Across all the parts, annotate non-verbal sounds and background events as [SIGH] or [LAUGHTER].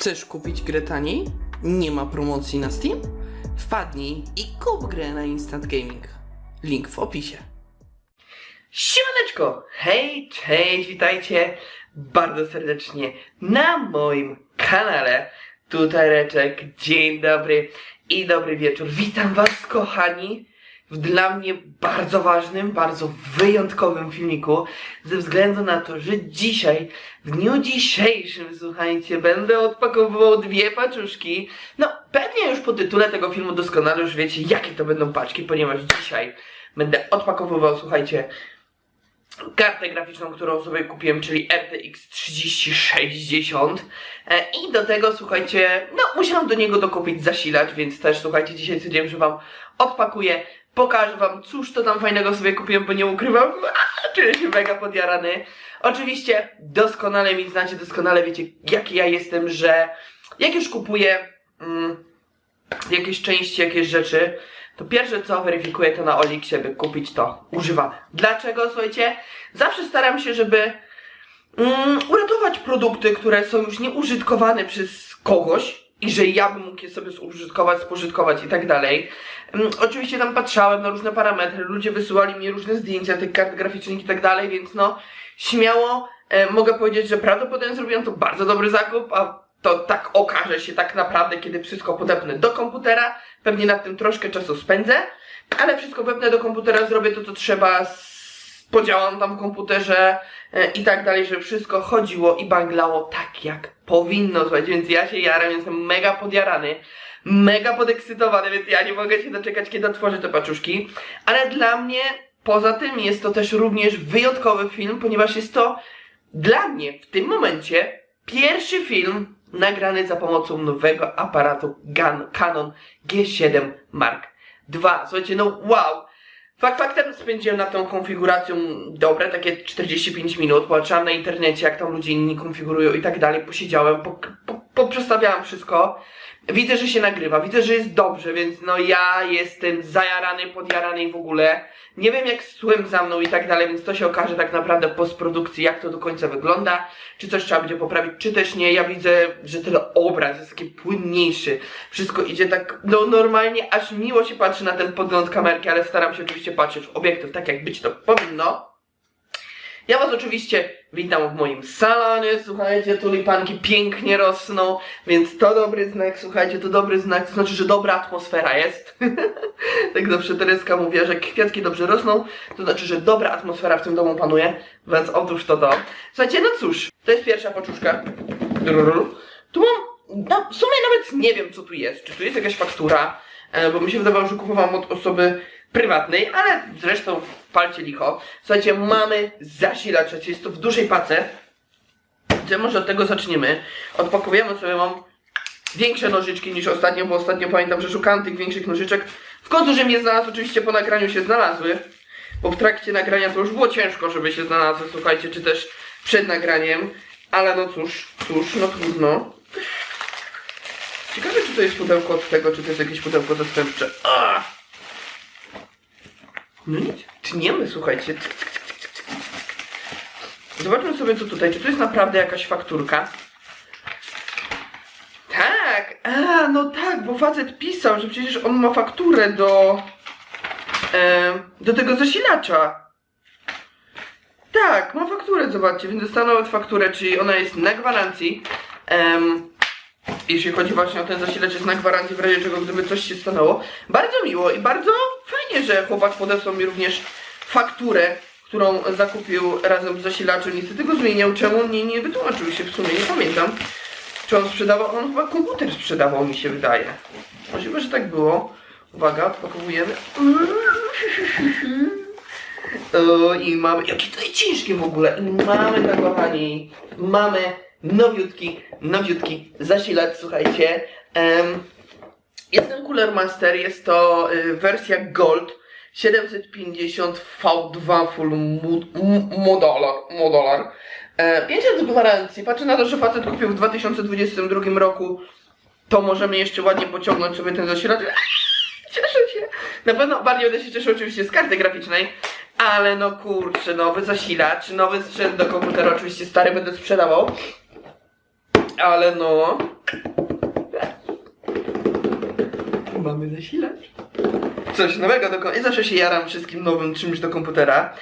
Chcesz kupić grę taniej? Nie ma promocji na Steam? Wpadnij i kup grę na Instant Gaming. Link w opisie. Siemaneczko! Hej, cześć, witajcie bardzo serdecznie na moim kanale. Tutaj Reczek, dzień dobry i dobry wieczór. Witam was kochani w dla mnie bardzo ważnym, bardzo wyjątkowym filmiku, ze względu na to, że dzisiaj, w dniu dzisiejszym, słuchajcie, będę odpakowywał dwie paczuszki. No, pewnie już po tytule tego filmu doskonale już wiecie, jakie to będą paczki, ponieważ dzisiaj będę odpakowywał, słuchajcie, kartę graficzną, którą sobie kupiłem, czyli RTX 3060 e, i do tego, słuchajcie, no musiałam do niego dokupić zasilacz, więc też, słuchajcie, dzisiaj stwierdziłem, że wam odpakuję, pokażę wam, cóż to tam fajnego sobie kupiłem, bo nie ukrywam, [LAUGHS] czuję się mega podjarany. Oczywiście doskonale mi znacie, doskonale wiecie, jaki ja jestem, że jak już kupuję mm, jakieś części, jakieś rzeczy, to pierwsze co weryfikuję to na Oliksie, by kupić to używane. Dlaczego? Słuchajcie, zawsze staram się, żeby mm, uratować produkty, które są już nieużytkowane przez kogoś i że ja bym mógł je sobie zużytkować, spożytkować i tak dalej. Mm, oczywiście tam patrzałem na różne parametry, ludzie wysyłali mi różne zdjęcia tych kart graficznych i tak dalej, więc no śmiało e, mogę powiedzieć, że prawdopodobnie zrobiłem to bardzo dobry zakup, a to tak okaże się tak naprawdę, kiedy wszystko podepnę do komputera. Pewnie nad tym troszkę czasu spędzę, ale wszystko wepnę do komputera, zrobię to, co trzeba, podziałam tam w komputerze e, i tak dalej, żeby wszystko chodziło i banglało tak, jak powinno, słuchajcie, więc ja się jaram, jestem mega podjarany, mega podekscytowany, więc ja nie mogę się doczekać, kiedy otworzę te paczuszki, ale dla mnie, poza tym, jest to też również wyjątkowy film, ponieważ jest to dla mnie w tym momencie pierwszy film nagrany za pomocą nowego aparatu Canon G7 Mark II. Słuchajcie, no wow! Fakt faktem spędziłem nad tą konfiguracją dobre, takie 45 minut, patrzyłam na internecie, jak tam ludzie inni konfigurują i tak dalej, posiedziałem, po, po, poprzestawiałem wszystko. Widzę, że się nagrywa, widzę, że jest dobrze, więc no ja jestem zajarany, podjarany i w ogóle. Nie wiem jak z tłem za mną i tak dalej, więc to się okaże tak naprawdę w postprodukcji, jak to do końca wygląda. Czy coś trzeba będzie poprawić, czy też nie. Ja widzę, że ten obraz jest taki płynniejszy. Wszystko idzie tak, no normalnie, aż miło się patrzy na ten podgląd kamerki, ale staram się oczywiście patrzeć w obiektyw tak, jak być to powinno. Ja was oczywiście witam w moim salonie, słuchajcie, tulipanki pięknie rosną, więc to dobry znak, słuchajcie, to dobry znak, to znaczy, że dobra atmosfera jest. [LAUGHS] tak zawsze Tereska mówi, że kwiatki dobrze rosną, to znaczy, że dobra atmosfera w tym domu panuje, więc otóż to to. Słuchajcie, no cóż, to jest pierwsza paczuszka. Tu mam, no, w sumie nawet nie wiem, co tu jest, czy tu jest jakaś faktura, e, bo mi się wydawało, że kupowałam od osoby prywatnej, ale zresztą palcie licho. Słuchajcie, mamy zasilacz, jest to w dużej pace. Gdzie może od tego zaczniemy. Odpakujemy sobie, mam większe nożyczki niż ostatnio, bo ostatnio pamiętam, że szukałem tych większych nożyczek. W końcu, że mnie znalazł, oczywiście po nagraniu się znalazły, bo w trakcie nagrania to już było ciężko, żeby się znalazły, słuchajcie, czy też przed nagraniem. Ale no cóż, cóż, no trudno. Ciekawe, czy to jest pudełko od tego, czy to jest jakieś pudełko zastępcze. Ah! No nic, tniemy, słuchajcie. Zobaczmy sobie co tutaj, czy to jest naprawdę jakaś fakturka. Tak, a no tak, bo facet pisał, że przecież on ma fakturę do e, do tego zasilacza. Tak, ma fakturę, zobaczcie, więc dostał nawet fakturę, czyli ona jest na gwarancji. Em, jeśli chodzi właśnie o ten zasilacz, jest na gwarancji w razie czego, gdyby coś się stanęło. Bardzo miło i bardzo fajnie, że chłopak podesłał mi również fakturę, którą zakupił razem z zasilaczem. Niestety go zmieniał, czemu nie, nie wytłumaczył się w sumie, nie pamiętam. Czy on sprzedawał? On chyba komputer sprzedawał, mi się wydaje. Możliwe, że tak było. Uwaga, odpakowujemy. I mamy, jaki to jest ciężki w ogóle. I mamy tak kochani, mamy nowiutki, nowiutki zasilacz, słuchajcie. Em, jest ten Cooler Master, jest to y, wersja Gold 750 V2 Full Modular. modular. E, 5 lat gwarancji. Patrzę na to, że facet kupił w 2022 roku. To możemy jeszcze ładnie pociągnąć sobie ten zasilacz. Cieszę się. Na pewno bardziej będę się cieszył oczywiście z karty graficznej, ale no kurczę, nowy zasilacz, nowy sprzęt do komputera, oczywiście stary będę sprzedawał. Ale no, Mamy zasilacz. Coś nowego do kom- I zawsze się jaram wszystkim nowym czymś do komputera.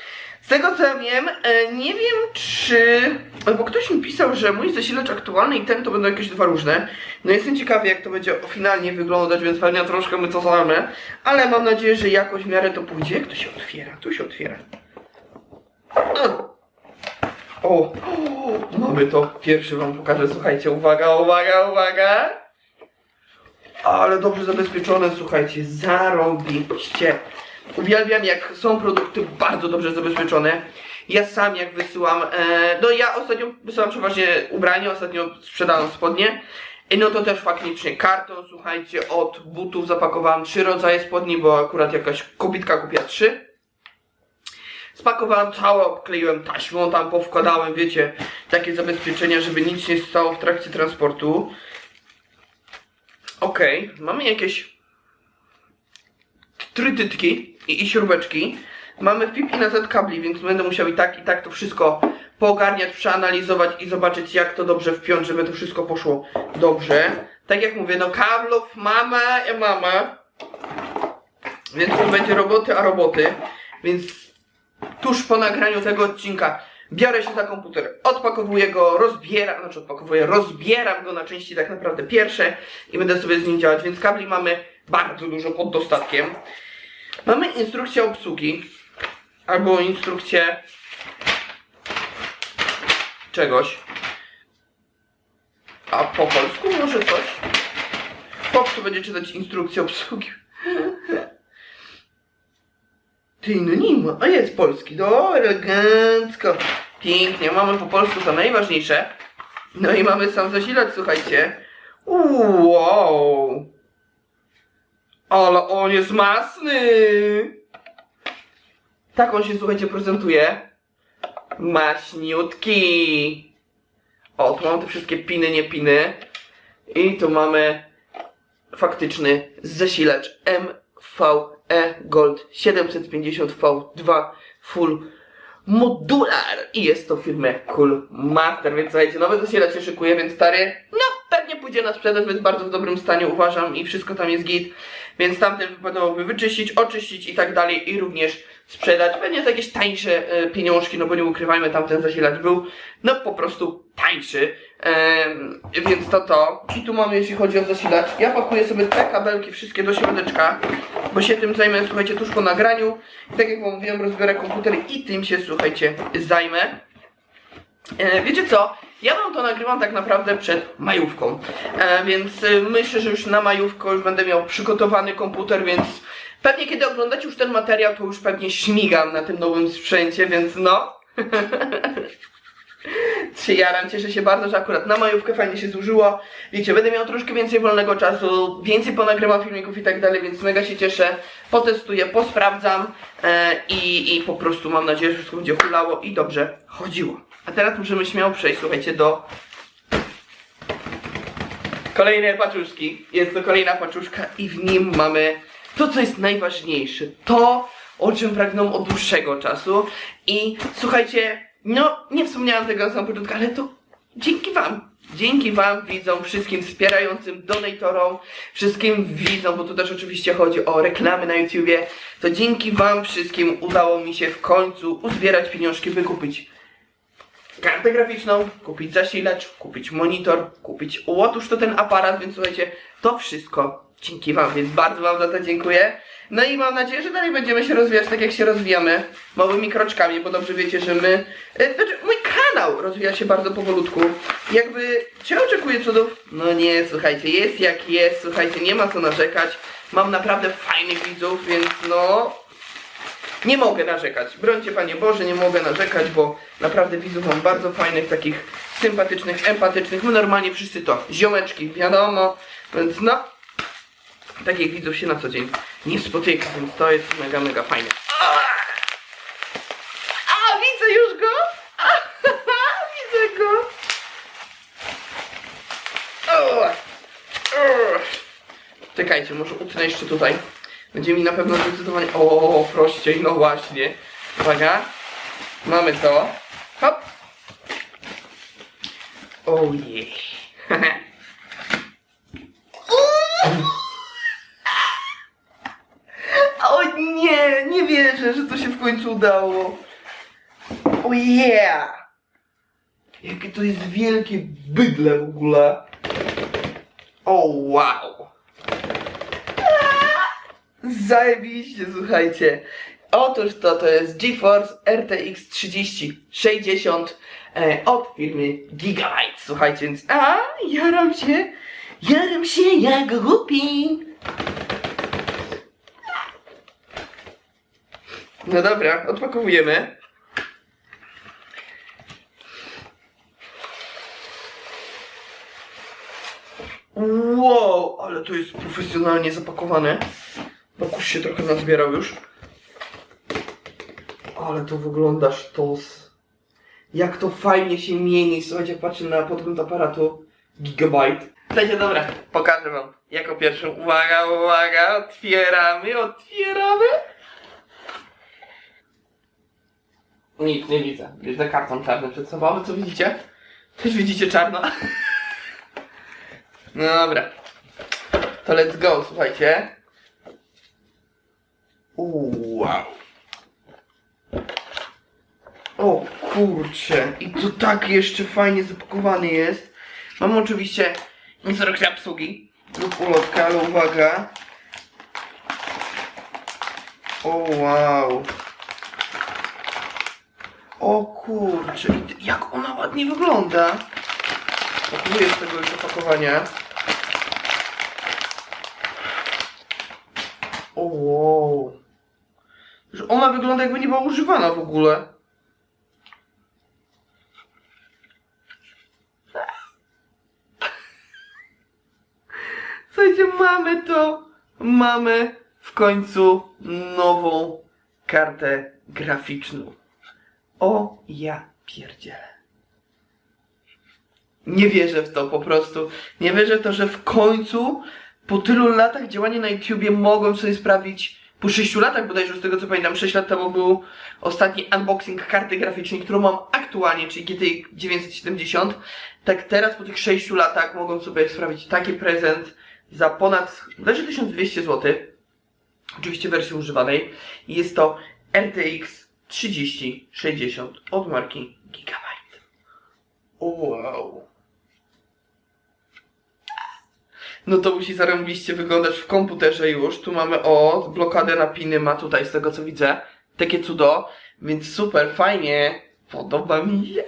Z tego co ja wiem, e, nie wiem czy... Bo ktoś mi pisał, że mój zasilacz aktualny i ten to będą jakieś dwa różne. No jestem ciekawy jak to będzie finalnie wyglądać, więc pewnie troszkę my to zalamy. Ale mam nadzieję, że jakoś w miarę to pójdzie. Jak to się otwiera? Tu się otwiera. O! O! Mamy to. Pierwszy wam pokażę. Słuchajcie, uwaga, uwaga, uwaga! Ale dobrze zabezpieczone, słuchajcie, zarobiście. Uwielbiam jak są produkty bardzo dobrze zabezpieczone. Ja sam jak wysyłam, e, no ja ostatnio wysyłam przeważnie ubrania, ostatnio sprzedałam spodnie. No to też faktycznie karton, słuchajcie, od butów zapakowałam trzy rodzaje spodni, bo akurat jakaś kobitka kupiła trzy. Spakowałem całe, obkleiłem taśmą, tam powkładałem, wiecie, takie zabezpieczenia, żeby nic nie stało w trakcie transportu. Okej, mamy jakieś trytytki i, i śrubeczki. Mamy w PIP i na Z kabli, więc będę musiał i tak, i tak to wszystko poogarniać, przeanalizować i zobaczyć jak to dobrze wpiąć, żeby to wszystko poszło dobrze. Tak jak mówię, no kablów mama i mama. Więc tu będzie roboty, a roboty. Więc tuż po nagraniu tego odcinka biorę się za komputer, odpakowuję go, rozbieram, znaczy odpakowuję, rozbieram go na części tak naprawdę pierwsze i będę sobie z nim działać, więc kabli mamy bardzo dużo pod dostatkiem. Mamy instrukcję obsługi, albo instrukcję czegoś. A po polsku może coś? Chłop tu będzie czytać instrukcję obsługi. Ty. A jest polski. Do, elegancko. Pięknie. Mamy po polsku to najważniejsze. No i mamy sam zasilacz, słuchajcie. Wow. Ale on jest masny. Tak on się, słuchajcie, prezentuje. Maśniutki. O, tu mamy te wszystkie piny, nie piny. I tu mamy faktyczny zasilacz MVE Gold 750V2 Full Modular. I jest to firmy Cool Master, więc słuchajcie, nowy zasilacz się szykuje, więc stary, no pójdzie na sprzedaż, więc bardzo w dobrym stanie uważam i wszystko tam jest git, więc tamten wypadałoby wyczyścić, oczyścić i tak dalej i również sprzedać, pewnie za jakieś tańsze e, pieniążki, no bo nie ukrywajmy, tamten zasilacz był no po prostu tańszy, Em, więc to to. I tu mamy, jeśli chodzi o zasilacz, ja pakuję sobie te kabelki wszystkie do środeczka, bo się tym zajmę, słuchajcie, tuż po nagraniu. I tak jak wam mówiłem, rozbiorę komputer i tym się, słuchajcie, zajmę. E, wiecie co? Ja wam to nagrywam tak naprawdę przed majówką, e, więc e, myślę, że już na majówkę już będę miał przygotowany komputer, więc pewnie kiedy oglądacie już ten materiał, to już pewnie śmigam na tym nowym sprzęcie, więc no. [LAUGHS] się jaram, cieszę się bardzo, że akurat na majówkę fajnie się zużyło. Wiecie, będę miał troszkę więcej wolnego czasu, więcej ponagrywam filmików i tak dalej, więc mega się cieszę. Potestuję, posprawdzam i, i po prostu mam nadzieję, że wszystko będzie hulało i dobrze chodziło. A teraz możemy śmiało przejść, słuchajcie, do kolejnej paczuszki. Jest to kolejna paczuszka i w nim mamy to, co jest najważniejsze. To, o czym pragnąłem od dłuższego czasu. I słuchajcie, no nie wspomniałam tego na samym początku, ale to dzięki wam. Dzięki wam widzom, wszystkim wspierającym donatorom, wszystkim widzom, bo tu też oczywiście chodzi o reklamy na YouTubie, to dzięki wam wszystkim udało mi się w końcu uzbierać pieniążki, by kupić kartę graficzną, kupić zasilacz, kupić monitor, kupić otóż to ten aparat, więc słuchajcie, to wszystko dzięki wam, więc bardzo wam za to dziękuję. No i mam nadzieję, że dalej będziemy się rozwijać tak jak się rozwijamy, małymi kroczkami, bo dobrze wiecie, że my, e, znaczy mój kanał rozwija się bardzo powolutku. Jakby, czy oczekuję cudów? No nie, słuchajcie, jest jak jest, słuchajcie, nie ma co narzekać. Mam naprawdę fajnych widzów, więc no, nie mogę narzekać. Brońcie Panie Boże, nie mogę narzekać, bo naprawdę widzów mam bardzo fajnych, takich sympatycznych, empatycznych. My normalnie wszyscy to ziomeczki, wiadomo. Więc no, takich widzów się na co dzień nie spotyka, więc to jest mega, mega fajne. A, widzę już go! [LAUGHS] Widzę go! Czekajcie, może utnę jeszcze tutaj. Będzie mi na pewno zdecydowanie... O, prościej, no właśnie. Uwaga. Mamy to. Hop. Ojej. [LAUGHS] O nie, nie wierzę, że to się w końcu udało. O oh, yeah. Jakie to jest wielkie bydle w ogóle. O oh, wow. Zajebiście, słuchajcie. Otóż to, to jest GeForce RTX 3060 e, od firmy Gigabyte. Słuchajcie, więc a, jaram się, jaram się jak głupi. No dobra, odpakowujemy. Wow, ale to jest profesjonalnie zapakowane. Bokuś się trochę nazbierał już. Ale to wygląda sztos. Jak to fajnie się mieni. Słuchajcie, jak patrzę na podgląd aparatu Gigabyte. Słuchajcie, dobra, pokażę wam. Jako pierwszą. Uwaga, uwaga, otwieramy, otwieramy. Nic nie widzę. Widzę karton czarny przed sobą, ale co widzicie? Też widzicie czarno. [LAUGHS] No dobra. To let's go, słuchajcie. Wow. O kurcze. I to tak jeszcze fajnie zapakowany jest. Mam oczywiście instrukcję obsługi lub ulotkę, ale uwaga. O wow. O kurcze, jak ona ładnie wygląda. Opakuję z tego już opakowania. O wow. Że ona wygląda jakby nie była używana w ogóle. Słuchajcie, mamy to. Mamy w końcu nową kartę graficzną. O ja pierdzielę. Nie wierzę w to po prostu. Nie wierzę w to, że w końcu po tylu latach działania na YouTubie mogłem sobie sprawić, po 6 latach bodajże, z tego co pamiętam, 6 lat temu był ostatni unboxing karty graficznej, którą mam aktualnie, czyli GTX 970. Tak teraz po tych 6 latach mogłem sobie sprawić taki prezent za ponad, bodajże 1200 zł. Oczywiście wersji używanej. Jest to RTX 3060 od marki Gigabyte. Wow. No to musi zarąbiście wyglądać w komputerze już. Tu mamy o, blokadę na piny ma tutaj z tego co widzę. Takie cudo. Więc super, fajnie. Podoba mi się.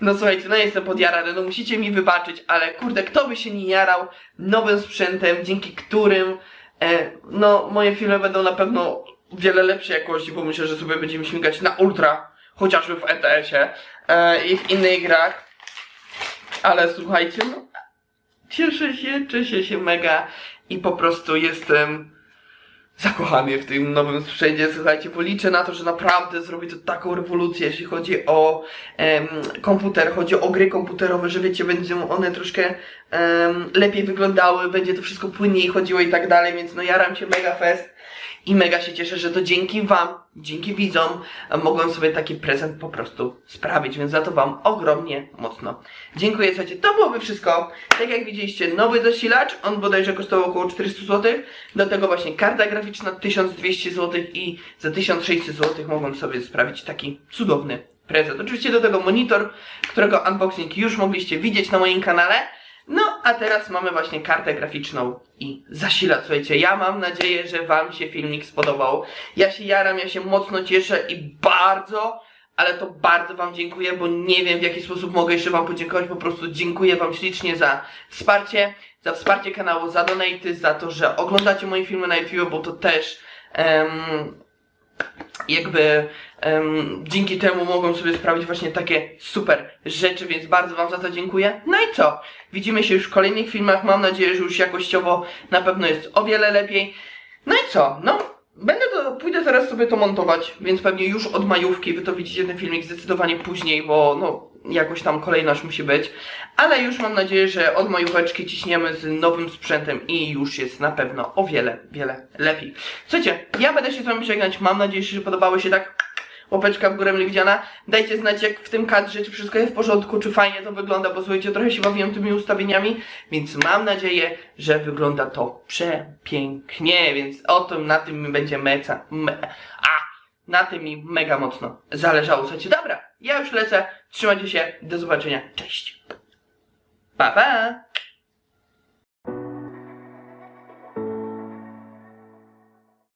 No słuchajcie, no jestem podjarany, no musicie mi wybaczyć, ale kurde, kto by się nie jarał nowym sprzętem, dzięki którym e, no moje filmy będą na pewno wiele lepszej jakości, bo myślę, że sobie będziemy śmigać na ultra, chociażby w ETS-ie e, i w innych grach. Ale słuchajcie, no cieszę się, cieszę się mega i po prostu jestem zakochany w tym nowym sprzęcie. Słuchajcie, bo liczę na to, że naprawdę zrobi to taką rewolucję, jeśli chodzi o em, komputer, chodzi o gry komputerowe, że wiecie, będą one troszkę em, lepiej wyglądały, będzie to wszystko płynniej chodziło i tak dalej, więc no jaram się mega fest. I mega się cieszę, że to dzięki Wam, dzięki widzom, mogłem sobie taki prezent po prostu sprawić, więc za to Wam ogromnie mocno dziękuję. Słuchajcie, to byłoby wszystko. Tak jak widzieliście, nowy zasilacz, on bodajże kosztował około 400 zł. Do tego właśnie karta graficzna 1200 zł i za 1600 zł mogłem sobie sprawić taki cudowny prezent. Oczywiście do tego monitor, którego unboxing już mogliście widzieć na moim kanale. No, a teraz mamy właśnie kartę graficzną i zasilacz. Słuchajcie, ja mam nadzieję, że Wam się filmik spodobał. Ja się jaram, ja się mocno cieszę i bardzo, ale to bardzo Wam dziękuję, bo nie wiem w jaki sposób mogę jeszcze Wam podziękować. Po prostu dziękuję Wam ślicznie za wsparcie, za wsparcie kanału, za donaty, za to, że oglądacie moje filmy na YouTube, bo to też em, jakby em, dzięki temu mogłem sobie sprawić właśnie takie super rzeczy, więc bardzo Wam za to dziękuję. No i co? Widzimy się już w kolejnych filmach. Mam nadzieję, że już jakościowo na pewno jest o wiele lepiej. No i co? No, będę to, pójdę zaraz sobie to montować, więc pewnie już od majówki wy to widzicie ten filmik zdecydowanie później, bo no, jakoś tam kolejność musi być. Ale już mam nadzieję, że od majóweczki ciśniemy z nowym sprzętem i już jest na pewno o wiele, wiele lepiej. Słuchajcie, ja będę się z wami żegnać. Mam nadzieję, że podobały się tak łapeczka w górę mile widziana. Dajcie znać jak w tym kadrze, czy wszystko jest w porządku, czy fajnie to wygląda, bo słuchajcie, trochę się bawiłem tymi ustawieniami, więc mam nadzieję, że wygląda to przepięknie, więc o tym, na tym mi będzie meca, me, a, na tym mi mega mocno zależało. Słuchajcie, dobra, ja już lecę, trzymajcie się, do zobaczenia, cześć. Pa, pa!